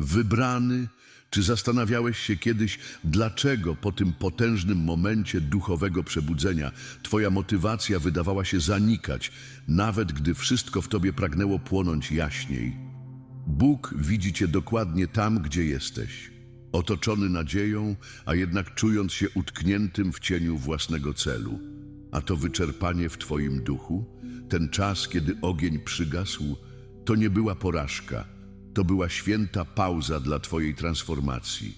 Wybrany, czy zastanawiałeś się kiedyś, dlaczego po tym potężnym momencie duchowego przebudzenia Twoja motywacja wydawała się zanikać, nawet gdy wszystko w Tobie pragnęło płonąć jaśniej? Bóg widzi Cię dokładnie tam, gdzie jesteś, otoczony nadzieją, a jednak czując się utkniętym w cieniu własnego celu. A to wyczerpanie w Twoim duchu, ten czas, kiedy ogień przygasł, to nie była porażka, to była święta pauza dla Twojej transformacji.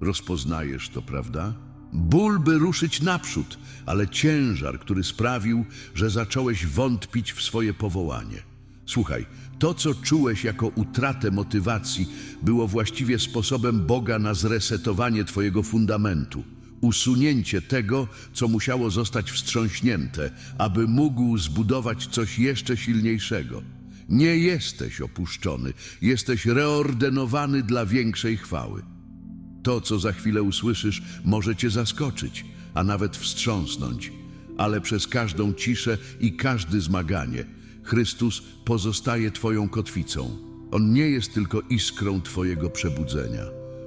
Rozpoznajesz to, prawda? Ból, by ruszyć naprzód, ale ciężar, który sprawił, że zacząłeś wątpić w swoje powołanie. Słuchaj, to, co czułeś jako utratę motywacji, było właściwie sposobem Boga na zresetowanie Twojego fundamentu. Usunięcie tego, co musiało zostać wstrząśnięte, aby mógł zbudować coś jeszcze silniejszego. Nie jesteś opuszczony, jesteś reordynowany dla większej chwały. To, co za chwilę usłyszysz, może cię zaskoczyć, a nawet wstrząsnąć, ale przez każdą ciszę i każde zmaganie Chrystus pozostaje Twoją kotwicą. On nie jest tylko iskrą Twojego przebudzenia.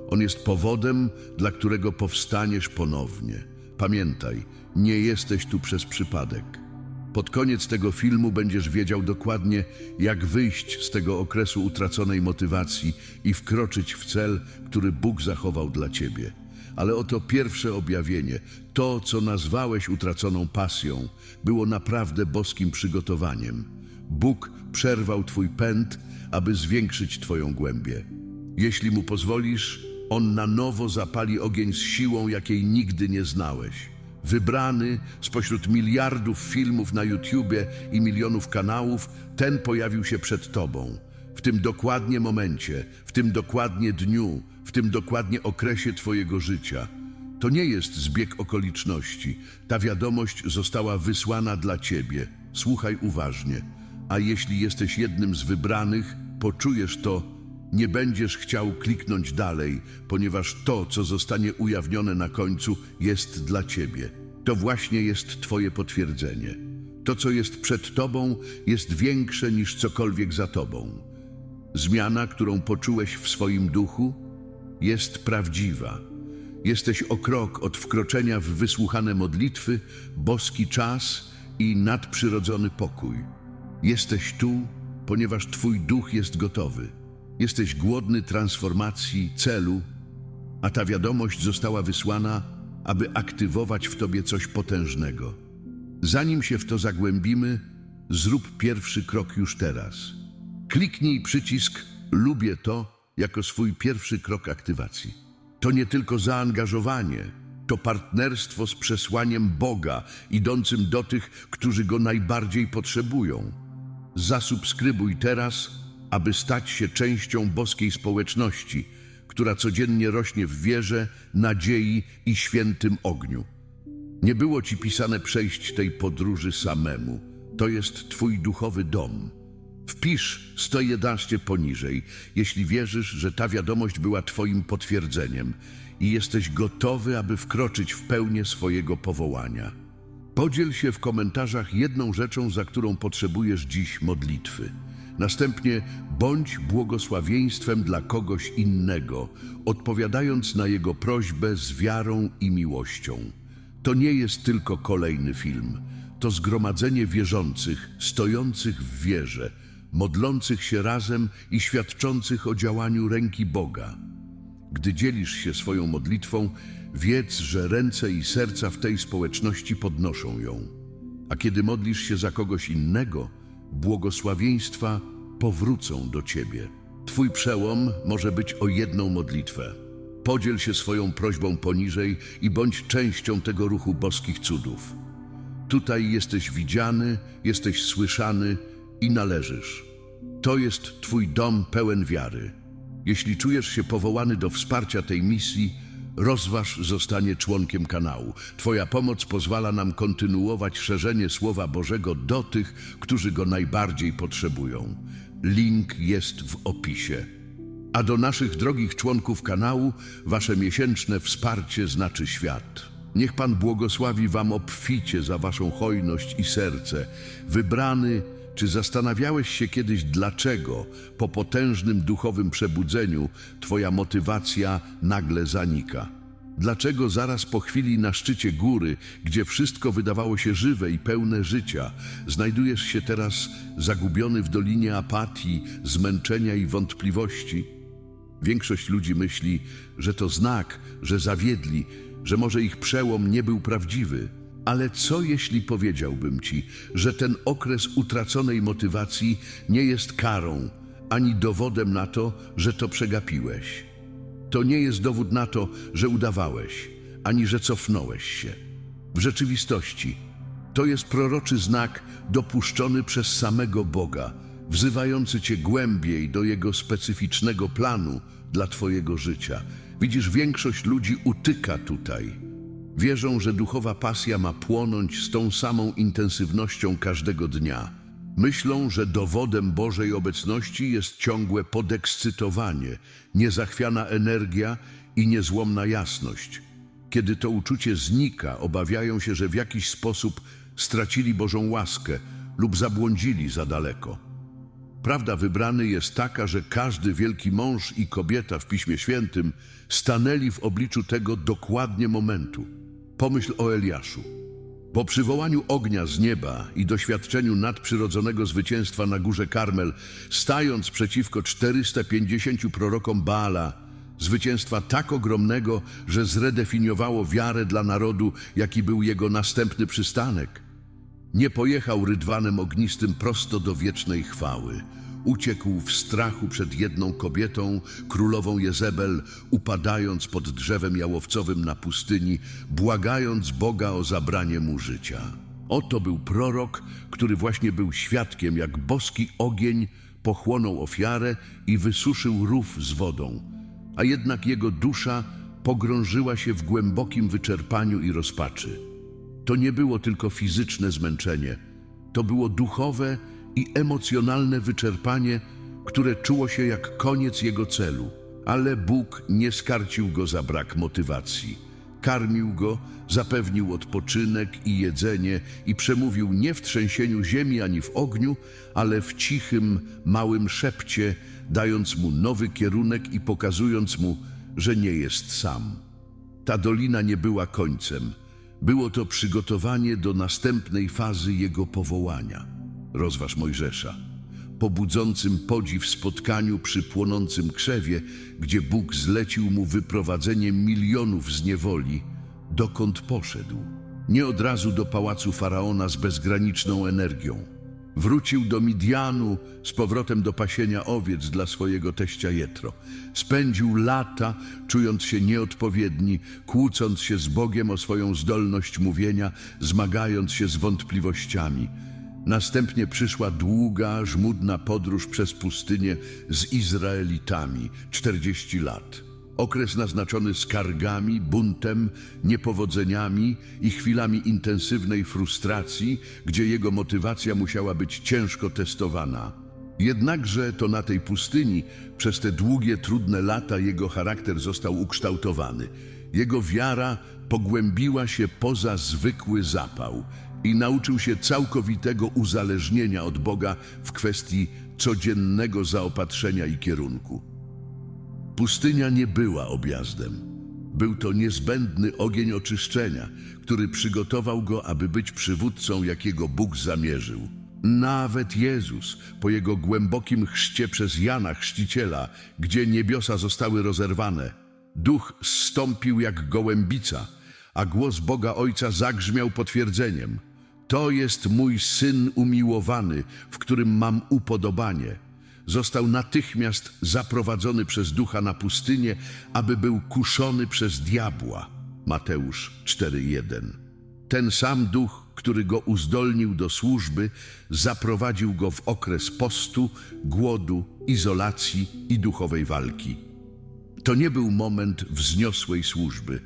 On jest powodem, dla którego powstaniesz ponownie. Pamiętaj, nie jesteś tu przez przypadek. Pod koniec tego filmu będziesz wiedział dokładnie, jak wyjść z tego okresu utraconej motywacji i wkroczyć w cel, który Bóg zachował dla ciebie. Ale oto pierwsze objawienie, to co nazwałeś utraconą pasją, było naprawdę boskim przygotowaniem. Bóg przerwał twój pęd, aby zwiększyć twoją głębię. Jeśli mu pozwolisz, on na nowo zapali ogień z siłą, jakiej nigdy nie znałeś. Wybrany spośród miliardów filmów na YouTubie i milionów kanałów, ten pojawił się przed Tobą. W tym dokładnie momencie, w tym dokładnie dniu, w tym dokładnie okresie Twojego życia. To nie jest zbieg okoliczności. Ta wiadomość została wysłana dla Ciebie. Słuchaj uważnie. A jeśli jesteś jednym z wybranych, poczujesz to nie będziesz chciał kliknąć dalej, ponieważ to, co zostanie ujawnione na końcu, jest dla ciebie. To właśnie jest twoje potwierdzenie. To, co jest przed tobą, jest większe niż cokolwiek za tobą. Zmiana, którą poczułeś w swoim duchu, jest prawdziwa. Jesteś o krok od wkroczenia w wysłuchane modlitwy, boski czas i nadprzyrodzony pokój. Jesteś tu, ponieważ twój duch jest gotowy. Jesteś głodny transformacji, celu, a ta wiadomość została wysłana, aby aktywować w tobie coś potężnego. Zanim się w to zagłębimy, zrób pierwszy krok już teraz. Kliknij przycisk Lubię to jako swój pierwszy krok aktywacji. To nie tylko zaangażowanie, to partnerstwo z przesłaniem Boga, idącym do tych, którzy go najbardziej potrzebują. Zasubskrybuj teraz, aby stać się częścią boskiej społeczności, która codziennie rośnie w wierze, nadziei i świętym ogniu. Nie było ci pisane przejść tej podróży samemu. To jest twój duchowy dom. Wpisz 111 poniżej, jeśli wierzysz, że ta wiadomość była twoim potwierdzeniem i jesteś gotowy, aby wkroczyć w pełnię swojego powołania. Podziel się w komentarzach jedną rzeczą, za którą potrzebujesz dziś modlitwy. Następnie bądź błogosławieństwem dla kogoś innego, odpowiadając na jego prośbę z wiarą i miłością. To nie jest tylko kolejny film, to zgromadzenie wierzących, stojących w wierze, modlących się razem i świadczących o działaniu ręki Boga. Gdy dzielisz się swoją modlitwą, wiedz, że ręce i serca w tej społeczności podnoszą ją. A kiedy modlisz się za kogoś innego, błogosławieństwa powrócą do ciebie. Twój przełom może być o jedną modlitwę. Podziel się swoją prośbą poniżej i bądź częścią tego ruchu boskich cudów. Tutaj jesteś widziany, jesteś słyszany i należysz. To jest Twój dom pełen wiary. Jeśli czujesz się powołany do wsparcia tej misji, rozważ zostanie członkiem kanału. Twoja pomoc pozwala nam kontynuować szerzenie Słowa Bożego do tych, którzy go najbardziej potrzebują. Link jest w opisie. A do naszych drogich członków kanału, wasze miesięczne wsparcie znaczy świat. Niech Pan błogosławi Wam obficie za Waszą hojność i serce. Wybrany Czy zastanawiałeś się kiedyś, dlaczego po potężnym duchowym przebudzeniu Twoja motywacja nagle zanika? Dlaczego zaraz po chwili na szczycie góry, gdzie wszystko wydawało się żywe i pełne życia, znajdujesz się teraz zagubiony w dolinie apatii, zmęczenia i wątpliwości? Większość ludzi myśli, że to znak, że zawiedli, że może ich przełom nie był prawdziwy. Ale co jeśli powiedziałbym ci, że ten okres utraconej motywacji nie jest karą, ani dowodem na to, że to przegapiłeś? To nie jest dowód na to, że udawałeś, ani że cofnąłeś się. W rzeczywistości to jest proroczy znak dopuszczony przez samego Boga, wzywający cię głębiej do Jego specyficznego planu dla Twojego życia. Widzisz, większość ludzi utyka tutaj. Wierzą, że duchowa pasja ma płonąć z tą samą intensywnością każdego dnia. Myślą, że dowodem Bożej obecności jest ciągłe podekscytowanie, niezachwiana energia i niezłomna jasność. Kiedy to uczucie znika, obawiają się, że w jakiś sposób stracili Bożą łaskę lub zabłądzili za daleko. Prawda wybrany jest taka, że każdy wielki mąż i kobieta w Piśmie Świętym stanęli w obliczu tego dokładnie momentu. Pomyśl o Eliaszu. Po przywołaniu ognia z nieba i doświadczeniu nadprzyrodzonego zwycięstwa na górze Karmel, stając przeciwko 450 prorokom Baala, zwycięstwa tak ogromnego, że zredefiniowało wiarę dla narodu, jaki był jego następny przystanek. Nie pojechał rydwanem ognistym prosto do wiecznej chwały. Uciekł w strachu przed jedną kobietą, królową Jezebel, upadając pod drzewem jałowcowym na pustyni, błagając Boga o zabranie mu życia. Oto był prorok, który właśnie był świadkiem, jak boski ogień pochłonął ofiarę i wysuszył rów z wodą, a jednak jego dusza pogrążyła się w głębokim wyczerpaniu i rozpaczy. To nie było tylko fizyczne zmęczenie, to było duchowe i emocjonalne wyczerpanie, które czuło się jak koniec jego celu. Ale Bóg nie skarcił go za brak motywacji. Karmił go, zapewnił odpoczynek i jedzenie i przemówił nie w trzęsieniu ziemi ani w ogniu, ale w cichym, małym szepcie, dając mu nowy kierunek i pokazując mu, że nie jest sam. Ta dolina nie była końcem. Było to przygotowanie do następnej fazy jego powołania. Rozważ Mojżesza. Po budzącym podziw spotkaniu przy płonącym krzewie, gdzie Bóg zlecił mu wyprowadzenie milionów z niewoli, dokąd poszedł? Nie od razu do pałacu faraona z bezgraniczną energią. Wrócił do Midianu z powrotem do pasienia owiec dla swojego teścia Jetro. Spędził lata, czując się nieodpowiedni, kłócąc się z Bogiem o swoją zdolność mówienia, zmagając się z wątpliwościami. Następnie przyszła długa, żmudna podróż przez pustynię z Izraelitami, 40 lat. Okres naznaczony skargami, buntem, niepowodzeniami i chwilami intensywnej frustracji, gdzie jego motywacja musiała być ciężko testowana. Jednakże to na tej pustyni, przez te długie, trudne lata, jego charakter został ukształtowany. Jego wiara pogłębiła się poza zwykły zapał i nauczył się całkowitego uzależnienia od Boga w kwestii codziennego zaopatrzenia i kierunku. Pustynia nie była objazdem. Był to niezbędny ogień oczyszczenia, który przygotował go, aby być przywódcą, jakiego Bóg zamierzył. Nawet Jezus, po jego głębokim chrzcie przez Jana Chrzciciela, gdzie niebiosa zostały rozerwane, duch zstąpił jak gołębica, a głos Boga Ojca zagrzmiał potwierdzeniem. To jest mój syn umiłowany, w którym mam upodobanie został natychmiast zaprowadzony przez ducha na pustynię, aby był kuszony przez diabła. Mateusz 4:1. Ten sam duch, który go uzdolnił do służby, zaprowadził go w okres postu, głodu, izolacji i duchowej walki. To nie był moment wzniosłej służby.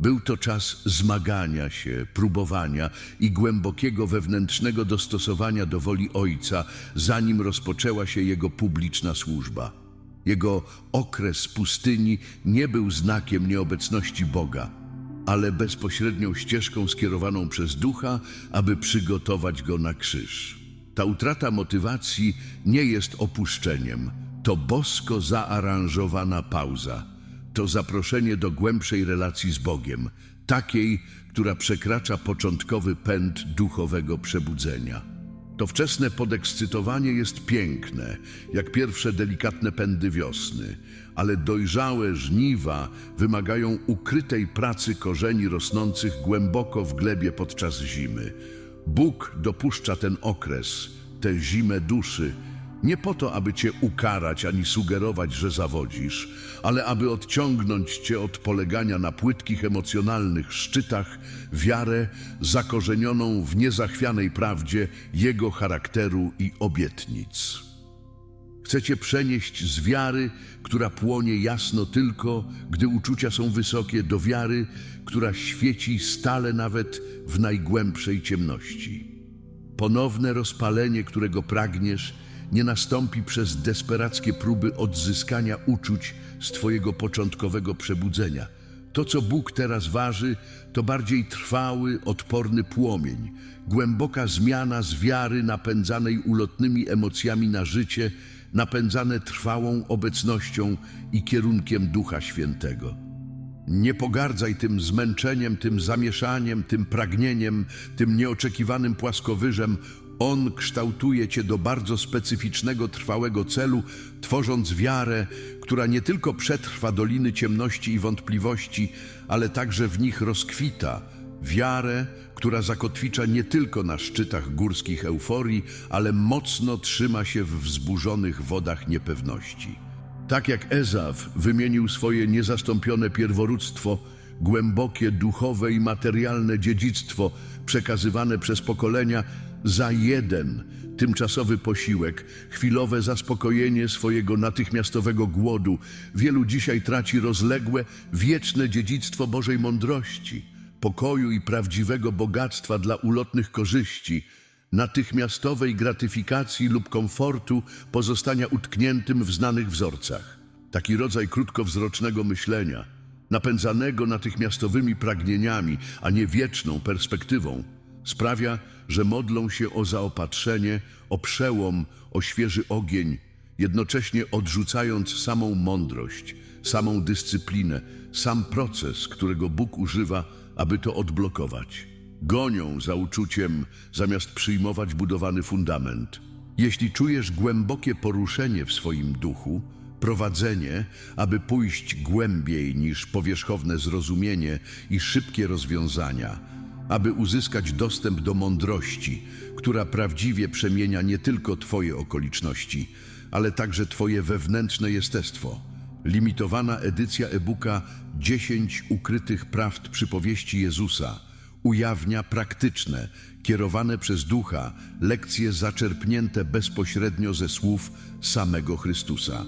Był to czas zmagania się, próbowania i głębokiego wewnętrznego dostosowania do woli Ojca, zanim rozpoczęła się jego publiczna służba. Jego okres pustyni nie był znakiem nieobecności Boga, ale bezpośrednią ścieżką skierowaną przez Ducha, aby przygotować go na krzyż. Ta utrata motywacji nie jest opuszczeniem. To bosko zaaranżowana pauza. To zaproszenie do głębszej relacji z Bogiem, takiej, która przekracza początkowy pęd duchowego przebudzenia. To wczesne podekscytowanie jest piękne, jak pierwsze delikatne pędy wiosny, ale dojrzałe żniwa wymagają ukrytej pracy korzeni rosnących głęboko w glebie podczas zimy. Bóg dopuszcza ten okres, tę zimę duszy, nie po to, aby cię ukarać ani sugerować, że zawodzisz, ale aby odciągnąć cię od polegania na płytkich emocjonalnych szczytach wiarę zakorzenioną w niezachwianej prawdzie Jego charakteru i obietnic. Chcecie przenieść z wiary, która płonie jasno tylko, gdy uczucia są wysokie, do wiary, która świeci stale nawet w najgłębszej ciemności. Ponowne rozpalenie, którego pragniesz, nie nastąpi przez desperackie próby odzyskania uczuć z Twojego początkowego przebudzenia. To, co Bóg teraz waży, to bardziej trwały, odporny płomień, głęboka zmiana z wiary napędzanej ulotnymi emocjami na życie, napędzane trwałą obecnością i kierunkiem Ducha Świętego. Nie pogardzaj tym zmęczeniem, tym zamieszaniem, tym pragnieniem, tym nieoczekiwanym płaskowyżem. On kształtuje cię do bardzo specyficznego, trwałego celu, tworząc wiarę, która nie tylko przetrwa doliny ciemności i wątpliwości, ale także w nich rozkwita. Wiarę, która zakotwicza nie tylko na szczytach górskich euforii, ale mocno trzyma się w wzburzonych wodach niepewności. Tak jak Ezaw wymienił swoje niezastąpione pierworództwo, głębokie duchowe i materialne dziedzictwo przekazywane przez pokolenia za jeden tymczasowy posiłek, chwilowe zaspokojenie swojego natychmiastowego głodu, wielu dzisiaj traci rozległe, wieczne dziedzictwo Bożej mądrości, pokoju i prawdziwego bogactwa dla ulotnych korzyści, natychmiastowej gratyfikacji lub komfortu pozostania utkniętym w znanych wzorcach. Taki rodzaj krótkowzrocznego myślenia, napędzanego natychmiastowymi pragnieniami, a nie wieczną perspektywą, sprawia, że modlą się o zaopatrzenie, o przełom, o świeży ogień, jednocześnie odrzucając samą mądrość, samą dyscyplinę, sam proces, którego Bóg używa, aby to odblokować. Gonią za uczuciem, zamiast przyjmować budowany fundament. Jeśli czujesz głębokie poruszenie w swoim duchu, prowadzenie, aby pójść głębiej niż powierzchowne zrozumienie i szybkie rozwiązania, aby uzyskać dostęp do mądrości, która prawdziwie przemienia nie tylko Twoje okoliczności, ale także Twoje wewnętrzne jestestwo. Limitowana edycja e-booka 10 ukrytych prawd przypowieści Jezusa ujawnia praktyczne, kierowane przez ducha, lekcje zaczerpnięte bezpośrednio ze słów samego Chrystusa.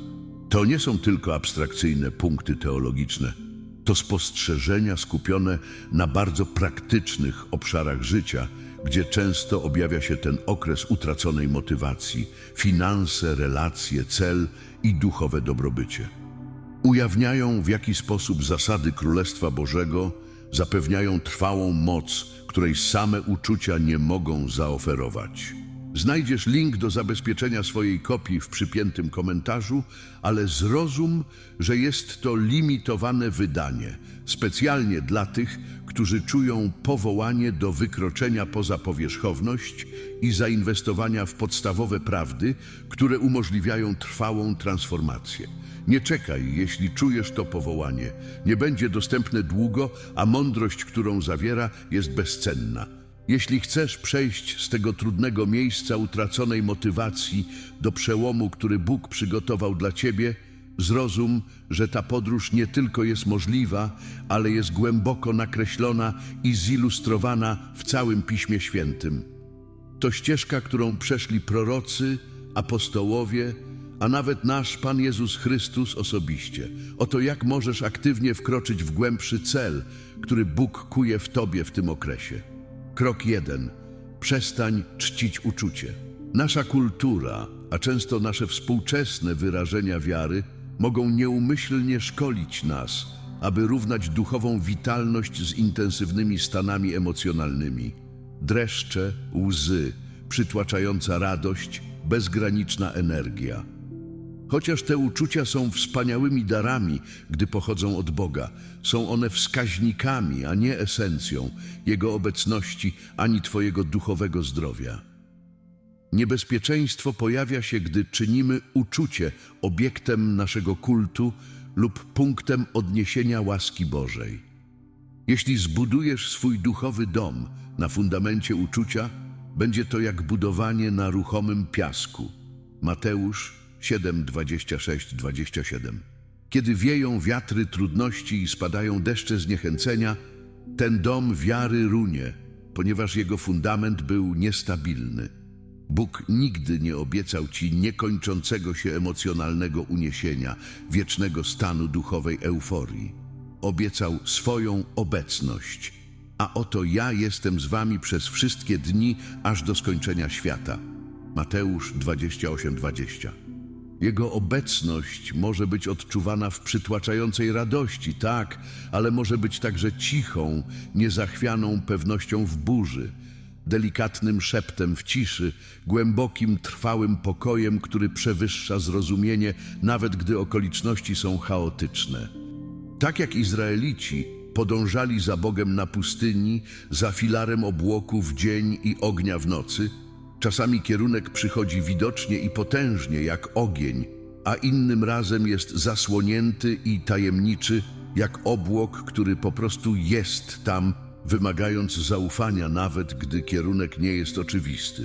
To nie są tylko abstrakcyjne punkty teologiczne. To spostrzeżenia skupione na bardzo praktycznych obszarach życia, gdzie często objawia się ten okres utraconej motywacji, finanse, relacje, cel i duchowe dobrobycie. Ujawniają w jaki sposób zasady Królestwa Bożego zapewniają trwałą moc, której same uczucia nie mogą zaoferować. Znajdziesz link do zabezpieczenia swojej kopii w przypiętym komentarzu, ale zrozum, że jest to limitowane wydanie, specjalnie dla tych, którzy czują powołanie do wykroczenia poza powierzchowność i zainwestowania w podstawowe prawdy, które umożliwiają trwałą transformację. Nie czekaj, jeśli czujesz to powołanie. Nie będzie dostępne długo, a mądrość, którą zawiera, jest bezcenna. Jeśli chcesz przejść z tego trudnego miejsca utraconej motywacji do przełomu, który Bóg przygotował dla ciebie, zrozum, że ta podróż nie tylko jest możliwa, ale jest głęboko nakreślona i zilustrowana w całym Piśmie Świętym. To ścieżka, którą przeszli prorocy, apostołowie, a nawet nasz Pan Jezus Chrystus osobiście. Oto jak możesz aktywnie wkroczyć w głębszy cel, który Bóg kuje w Tobie w tym okresie. Krok jeden. Przestań czcić uczucie. Nasza kultura, a często nasze współczesne wyrażenia wiary, mogą nieumyślnie szkolić nas, aby równać duchową witalność z intensywnymi stanami emocjonalnymi. Dreszcze, łzy, przytłaczająca radość, bezgraniczna energia. Chociaż te uczucia są wspaniałymi darami, gdy pochodzą od Boga, są one wskaźnikami, a nie esencją Jego obecności ani Twojego duchowego zdrowia. Niebezpieczeństwo pojawia się, gdy czynimy uczucie obiektem naszego kultu lub punktem odniesienia łaski Bożej. Jeśli zbudujesz swój duchowy dom na fundamencie uczucia, będzie to jak budowanie na ruchomym piasku. Mateusz 7, 26, 27. Kiedy wieją wiatry trudności i spadają deszcze zniechęcenia, ten dom wiary runie, ponieważ jego fundament był niestabilny. Bóg nigdy nie obiecał ci niekończącego się emocjonalnego uniesienia, wiecznego stanu duchowej euforii. Obiecał swoją obecność. A oto ja jestem z wami przez wszystkie dni, aż do skończenia świata. Mateusz 28:20. Jego obecność może być odczuwana w przytłaczającej radości, tak, ale może być także cichą, niezachwianą pewnością w burzy delikatnym szeptem w ciszy, głębokim, trwałym pokojem, który przewyższa zrozumienie, nawet gdy okoliczności są chaotyczne. Tak jak Izraelici podążali za Bogem na pustyni, za filarem obłoku w dzień i ognia w nocy, czasami kierunek przychodzi widocznie i potężnie jak ogień, a innym razem jest zasłonięty i tajemniczy jak obłok, który po prostu jest tam, wymagając zaufania, nawet gdy kierunek nie jest oczywisty.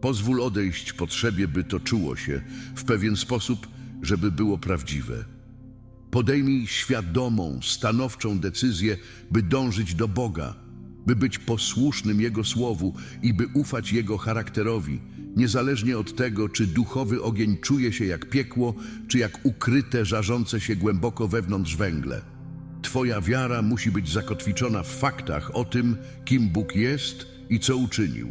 Pozwól odejść potrzebie, by to czuło się w pewien sposób, żeby było prawdziwe. Podejmij świadomą, stanowczą decyzję, by dążyć do Boga, by być posłusznym Jego słowu i by ufać Jego charakterowi, niezależnie od tego, czy duchowy ogień czuje się jak piekło, czy jak ukryte, żarzące się głęboko wewnątrz węgle. Twoja wiara musi być zakotwiczona w faktach o tym, kim Bóg jest i co uczynił,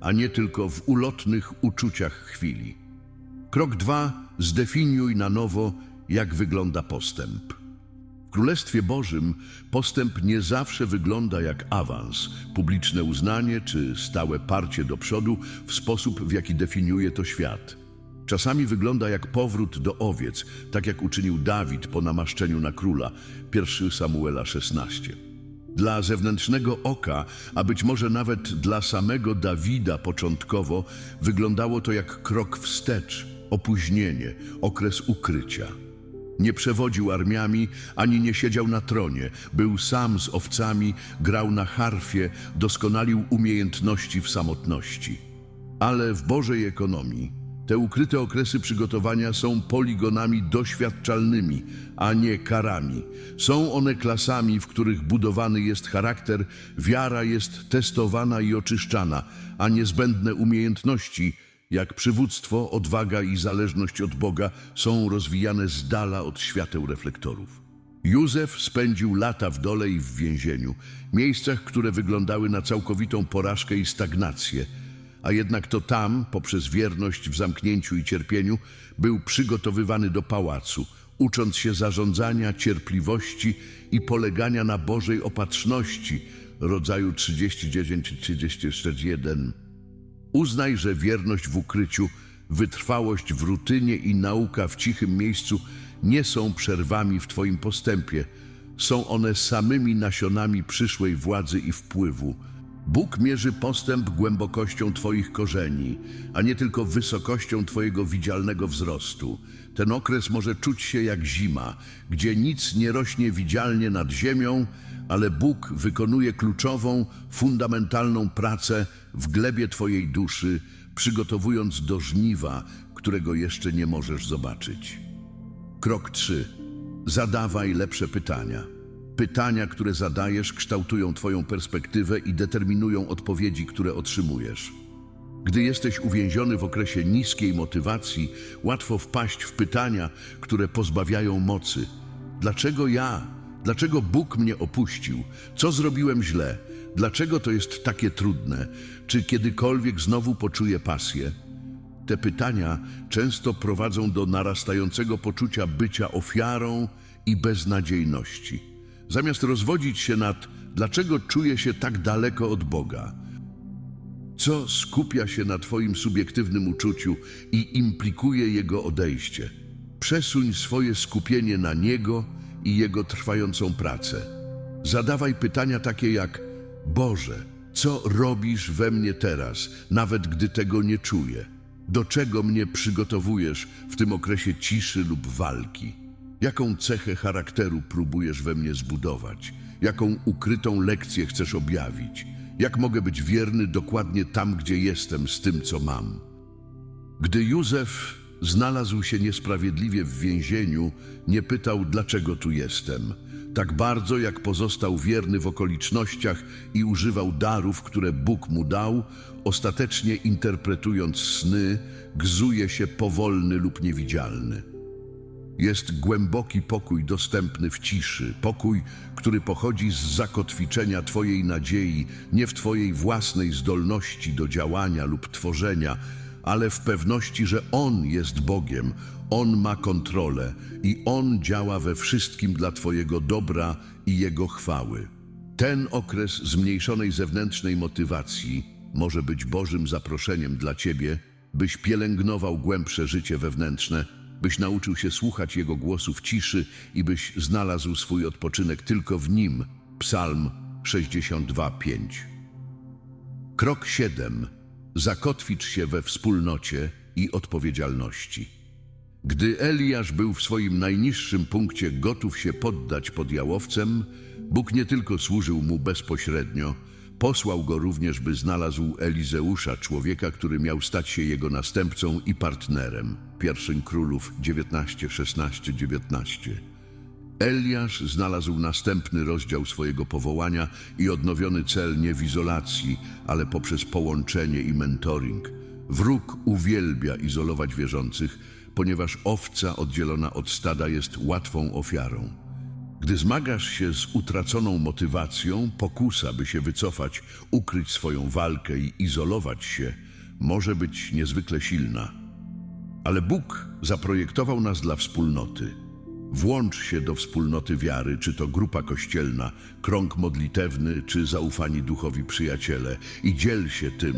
a nie tylko w ulotnych uczuciach chwili. Krok dwa: zdefiniuj na nowo, jak wygląda postęp. Królestwie Bożym postęp nie zawsze wygląda jak awans, publiczne uznanie czy stałe parcie do przodu w sposób, w jaki definiuje to świat. Czasami wygląda jak powrót do owiec, tak jak uczynił Dawid po namaszczeniu na króla, 1 Samuela 16. Dla zewnętrznego oka, a być może nawet dla samego Dawida początkowo, wyglądało to jak krok wstecz, opóźnienie, okres ukrycia. Nie przewodził armiami, ani nie siedział na tronie. Był sam z owcami, grał na harfie, doskonalił umiejętności w samotności. Ale w Bożej ekonomii te ukryte okresy przygotowania są poligonami doświadczalnymi, a nie karami. Są one klasami, w których budowany jest charakter, wiara jest testowana i oczyszczana, a niezbędne umiejętności, jak przywództwo, odwaga i zależność od Boga, są rozwijane z dala od świateł reflektorów. Józef spędził lata w dole i w więzieniu, miejscach, które wyglądały na całkowitą porażkę i stagnację, a jednak to tam, poprzez wierność w zamknięciu i cierpieniu, był przygotowywany do pałacu, ucząc się zarządzania, cierpliwości i polegania na Bożej opatrzności, rodzaju 39-34-1. Uznaj, że wierność w ukryciu, wytrwałość w rutynie i nauka w cichym miejscu nie są przerwami w Twoim postępie. Są one samymi nasionami przyszłej władzy i wpływu. Bóg mierzy postęp głębokością Twoich korzeni, a nie tylko wysokością Twojego widzialnego wzrostu. Ten okres może czuć się jak zima, gdzie nic nie rośnie widzialnie nad ziemią, ale Bóg wykonuje kluczową, fundamentalną pracę w glebie Twojej duszy, przygotowując do żniwa, którego jeszcze nie możesz zobaczyć. Krok 3. Zadawaj lepsze pytania. Pytania, które zadajesz, kształtują Twoją perspektywę i determinują odpowiedzi, które otrzymujesz. Gdy jesteś uwięziony w okresie niskiej motywacji, łatwo wpaść w pytania, które pozbawiają mocy. Dlaczego ja? Dlaczego Bóg mnie opuścił? Co zrobiłem źle? Dlaczego to jest takie trudne? Czy kiedykolwiek znowu poczuję pasję? Te pytania często prowadzą do narastającego poczucia bycia ofiarą i beznadziejności. Zamiast rozwodzić się nad dlaczego czuję się tak daleko od Boga, Co skupia się na Twoim subiektywnym uczuciu i implikuje jego odejście? Przesuń swoje skupienie na niego i jego trwającą pracę. Zadawaj pytania takie jak: Boże, co robisz we mnie teraz, nawet gdy tego nie czuję? Do czego mnie przygotowujesz w tym okresie ciszy lub walki? Jaką cechę charakteru próbujesz we mnie zbudować? Jaką ukrytą lekcję chcesz objawić? Jak mogę być wierny dokładnie tam, gdzie jestem, z tym, co mam? Gdy Józef znalazł się niesprawiedliwie w więzieniu, nie pytał, dlaczego tu jestem. Tak bardzo, jak pozostał wierny w okolicznościach i używał darów, które Bóg mu dał, ostatecznie interpretując sny, gzuje się powolny lub niewidzialny. Jest głęboki pokój dostępny w ciszy, pokój, który pochodzi z zakotwiczenia Twojej nadziei, nie w Twojej własnej zdolności do działania lub tworzenia, ale w pewności, że On jest Bogiem, On ma kontrolę i On działa we wszystkim dla Twojego dobra i Jego chwały. Ten okres zmniejszonej zewnętrznej motywacji może być Bożym zaproszeniem dla Ciebie, byś pielęgnował głębsze życie wewnętrzne, byś nauczył się słuchać Jego głosu w ciszy i byś znalazł swój odpoczynek tylko w Nim. Psalm 62:5. Krok 7. Zakotwicz się we wspólnocie i odpowiedzialności. Gdy Eliasz był w swoim najniższym punkcie gotów się poddać pod jałowcem, Bóg nie tylko służył mu bezpośrednio, posłał go również, by znalazł Elizeusza, człowieka, który miał stać się jego następcą i partnerem. 1 Królów 19, 16, 19. Eliasz znalazł następny rozdział swojego powołania i odnowiony cel nie w izolacji, ale poprzez połączenie i mentoring. Wróg uwielbia izolować wierzących, ponieważ owca oddzielona od stada jest łatwą ofiarą. Gdy zmagasz się z utraconą motywacją, pokusa, by się wycofać, ukryć swoją walkę i izolować się, może być niezwykle silna. Ale Bóg zaprojektował nas dla wspólnoty. Włącz się do wspólnoty wiary, czy to grupa kościelna, krąg modlitewny, czy zaufani duchowi przyjaciele i dziel się tym,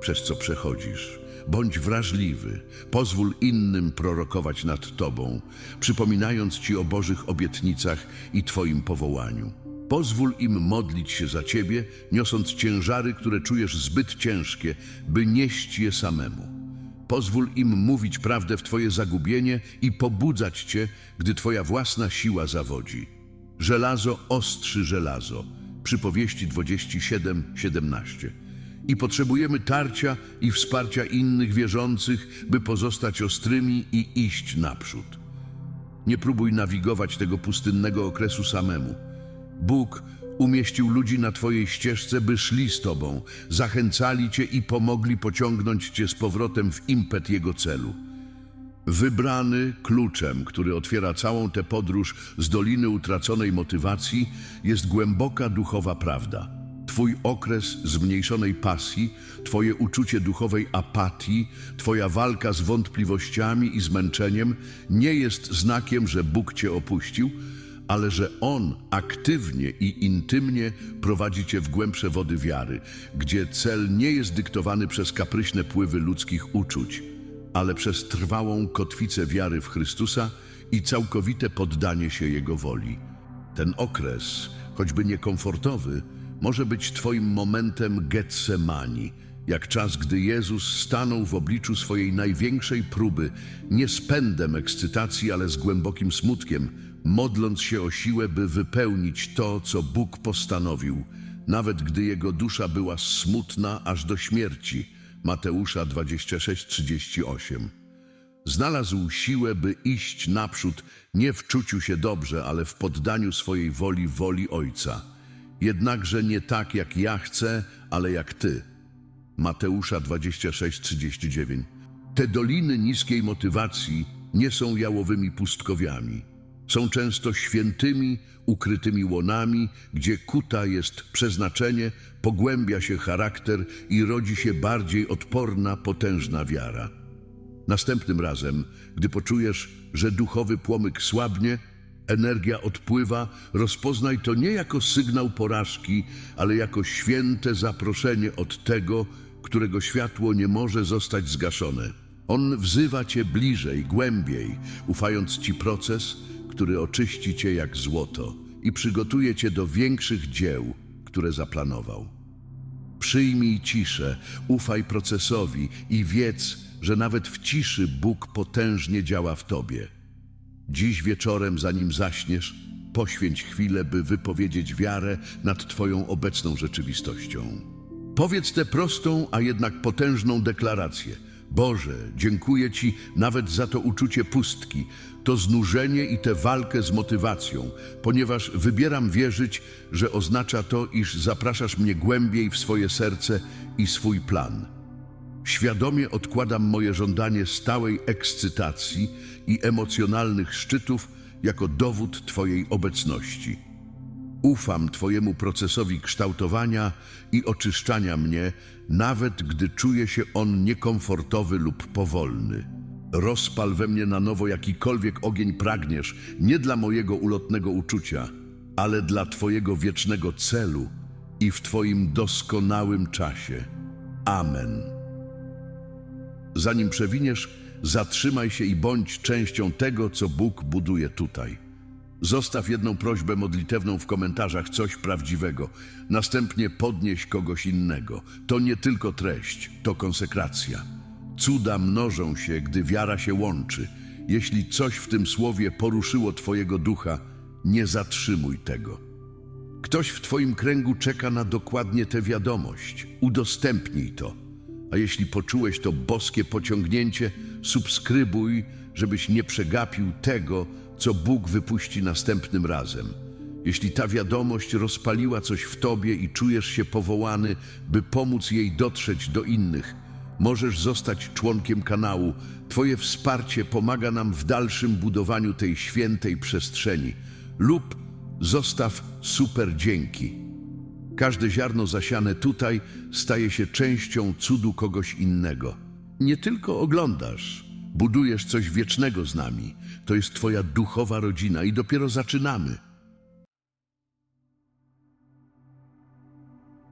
przez co przechodzisz. Bądź wrażliwy, pozwól innym prorokować nad Tobą, przypominając Ci o Bożych obietnicach i Twoim powołaniu. Pozwól im modlić się za Ciebie, niosąc ciężary, które czujesz zbyt ciężkie, by nieść je samemu. Pozwól im mówić prawdę w Twoje zagubienie i pobudzać Cię, gdy Twoja własna siła zawodzi. Żelazo ostrzy żelazo. Przypowieści 27, 17. I potrzebujemy tarcia i wsparcia innych wierzących, by pozostać ostrymi i iść naprzód. Nie próbuj nawigować tego pustynnego okresu samemu. Bóg umieścił ludzi na Twojej ścieżce, by szli z Tobą, zachęcali Cię i pomogli pociągnąć Cię z powrotem w impet Jego celu. Wybrany kluczem, który otwiera całą tę podróż z doliny utraconej motywacji, jest głęboka duchowa prawda. Twój okres zmniejszonej pasji, Twoje uczucie duchowej apatii, Twoja walka z wątpliwościami i zmęczeniem nie jest znakiem, że Bóg Cię opuścił, ale że On aktywnie i intymnie prowadzi Cię w głębsze wody wiary, gdzie cel nie jest dyktowany przez kapryśne pływy ludzkich uczuć, ale przez trwałą kotwicę wiary w Chrystusa i całkowite poddanie się Jego woli. Ten okres, choćby niekomfortowy, może być Twoim momentem Getsemani, jak czas, gdy Jezus stanął w obliczu swojej największej próby, nie z pędem ekscytacji, ale z głębokim smutkiem, modląc się o siłę, by wypełnić to, co Bóg postanowił, nawet gdy jego dusza była smutna aż do śmierci. Mateusza 26:38. Znalazł siłę, by iść naprzód nie w czuciu się dobrze, ale w poddaniu swojej woli woli Ojca. Jednakże nie tak, jak ja chcę, ale jak Ty. Mateusza 26:39. Te doliny niskiej motywacji nie są jałowymi pustkowiami. Są często świętymi, ukrytymi łonami, gdzie kuta jest przeznaczenie, pogłębia się charakter i rodzi się bardziej odporna, potężna wiara. Następnym razem, gdy poczujesz, że duchowy płomyk słabnie, energia odpływa, rozpoznaj to nie jako sygnał porażki, ale jako święte zaproszenie od tego, którego światło nie może zostać zgaszone. On wzywa cię bliżej, głębiej, ufając ci proces, który oczyści cię jak złoto i przygotuje cię do większych dzieł, które zaplanował. Przyjmij ciszę, ufaj procesowi i wiedz, że nawet w ciszy Bóg potężnie działa w tobie. Dziś wieczorem, zanim zaśniesz, poświęć chwilę, by wypowiedzieć wiarę nad Twoją obecną rzeczywistością. Powiedz tę prostą, a jednak potężną deklarację. Boże, dziękuję Ci nawet za to uczucie pustki, to znużenie i tę walkę z motywacją, ponieważ wybieram wierzyć, że oznacza to, iż zapraszasz mnie głębiej w swoje serce i swój plan. Świadomie odkładam moje żądanie stałej ekscytacji i emocjonalnych szczytów jako dowód Twojej obecności. Ufam Twojemu procesowi kształtowania i oczyszczania mnie, nawet gdy czuję się on niekomfortowy lub powolny. Rozpal we mnie na nowo jakikolwiek ogień pragniesz, nie dla mojego ulotnego uczucia, ale dla Twojego wiecznego celu i w Twoim doskonałym czasie. Amen. Zanim przewiniesz, zatrzymaj się i bądź częścią tego, co Bóg buduje tutaj. Zostaw jedną prośbę modlitewną w komentarzach, coś prawdziwego. Następnie podnieś kogoś innego. To nie tylko treść, to konsekracja. Cuda mnożą się, gdy wiara się łączy. Jeśli coś w tym słowie poruszyło Twojego ducha, nie zatrzymuj tego. Ktoś w Twoim kręgu czeka na dokładnie tę wiadomość. Udostępnij to. A jeśli poczułeś to boskie pociągnięcie, subskrybuj, żebyś nie przegapił tego, co Bóg wypuści następnym razem. Jeśli ta wiadomość rozpaliła coś w tobie i czujesz się powołany, by pomóc jej dotrzeć do innych, możesz zostać członkiem kanału. Twoje wsparcie pomaga nam w dalszym budowaniu tej świętej przestrzeni. Lub zostaw super dzięki. Każde ziarno zasiane tutaj staje się częścią cudu kogoś innego. Nie tylko oglądasz, budujesz coś wiecznego z nami. To jest Twoja duchowa rodzina i dopiero zaczynamy.